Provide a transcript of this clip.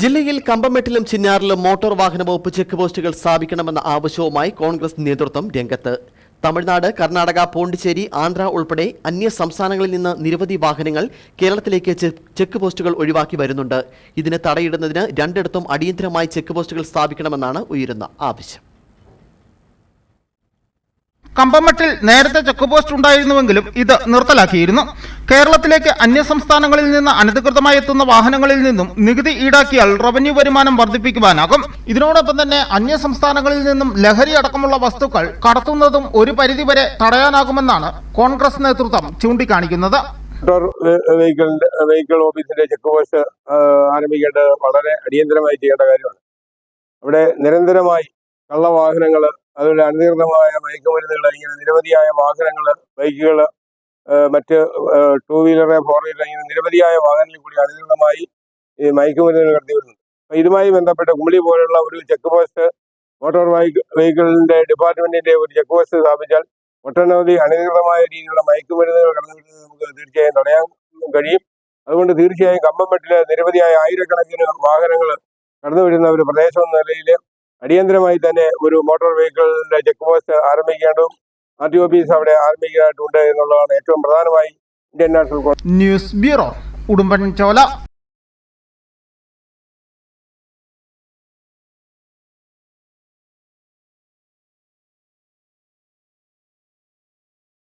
ജില്ലയിൽ കമ്പമെട്ടിലും ചിന്നാറിലും മോട്ടോർ വാഹന വകുപ്പ് ചെക്ക് പോസ്റ്റുകൾ സ്ഥാപിക്കണമെന്ന ആവശ്യവുമായി കോൺഗ്രസ് നേതൃത്വം രംഗത്ത്. തമിഴ്നാട് കർണാടക പോണ്ടിച്ചേരി ആന്ധ്ര ഉൾപ്പെടെ അന്യ സംസ്ഥാനങ്ങളിൽ നിന്ന് നിരവധി വാഹനങ്ങൾ കേരളത്തിലേക്ക് ചെക്ക് പോസ്റ്റുകൾ ഒഴിവാക്കി വരുന്നുണ്ട്. ഇതിന് തടയിടുന്നതിന് രണ്ടിടത്തും അടിയന്തരമായി ചെക്ക് പോസ്റ്റുകൾ സ്ഥാപിക്കണമെന്നാണ് ഉയരുന്ന ആവശ്യം. കമ്പമട്ടിൽ നേരത്തെ ചെക്ക് പോസ്റ്റ് ഉണ്ടായിരുന്നുവെങ്കിലും ഇത് നിർത്തലാക്കിയിരുന്നു. കേരളത്തിലേക്ക് അന്യസംസ്ഥാനങ്ങളിൽ നിന്ന് അനധികൃതമായി എത്തുന്ന വാഹനങ്ങളിൽ നിന്നും നികുതി ഈടാക്കിയാൽ റവന്യൂ വരുമാനം വർദ്ധിപ്പിക്കുവാനാകും. ഇതിനോടൊപ്പം തന്നെ അന്യസംസ്ഥാനങ്ങളിൽ നിന്നും ലഹരി അടക്കമുള്ള വസ്തുക്കൾ കടത്തുന്നതും ഒരു പരിധിവരെ തടയാനാകുമെന്നാണ് കോൺഗ്രസ് നേതൃത്വം ചൂണ്ടിക്കാണിക്കുന്നത്. വെഹിക്കിളിന്റെ വെഹിക്കിൾ ഓഫീസിന്റെ ചെക്ക് പോസ്റ്റ് ആരംഭിക്കേണ്ടത് വളരെ അടിയന്തരമായി ചെയ്യേണ്ട കാര്യമാണ്. അവിടെ നിരന്തരമായി കള്ളവാഹനങ്ങൾ അതുപോലെ അനധികൃതമായ മയക്കുമരുന്നുകൾ ഇങ്ങനെ നിരവധിയായ വാഹനങ്ങൾ ബൈക്കുകൾ മറ്റ് ടൂ വീലർ ഫോർ വീലർ ഇങ്ങനെ നിരവധിയായ വാഹനങ്ങളിൽ കൂടി അനധികൃതമായി ഈ മയക്കുമരുന്നുകൾ കടത്തി വരുന്നുണ്ട്. അപ്പൊ ഇതുമായി ബന്ധപ്പെട്ട് കുമളി പോലുള്ള ഒരു ചെക്ക് പോസ്റ്റ് മോട്ടോർ വെഹിക്കിളിന്റെ ഡിപ്പാർട്ട്മെന്റിന്റെ ഒരു ചെക്ക് പോസ്റ്റ് സ്ഥാപിച്ചാൽ ഒട്ടനവധി അനധികൃതമായ രീതിയിലുള്ള മയക്കുമരുന്നുകൾ കടന്നു നമുക്ക് തീർച്ചയായും തടയാൻ കഴിയും. അതുകൊണ്ട് തീർച്ചയായും കമ്പംമെട്ടിലെ നിരവധിയായ ആയിരക്കണക്കിന് വാഹനങ്ങൾ കടന്നു വരുന്ന ഒരു പ്രദേശം എന്ന നിലയിൽ അടിയന്തരമായി തന്നെ ഒരു മോട്ടോർ വെഹിക്കിളിന്റെ ചെക്ക് പോസ്റ്റ് ആരംഭിക്കേണ്ടതും ആർ ടി ഓഫീസ് അവിടെ ആരംഭിക്കാനായിട്ടുണ്ട് എന്നുള്ളതാണ് ഏറ്റവും പ്രധാനമായി Indian National News Bureau Udumbanchola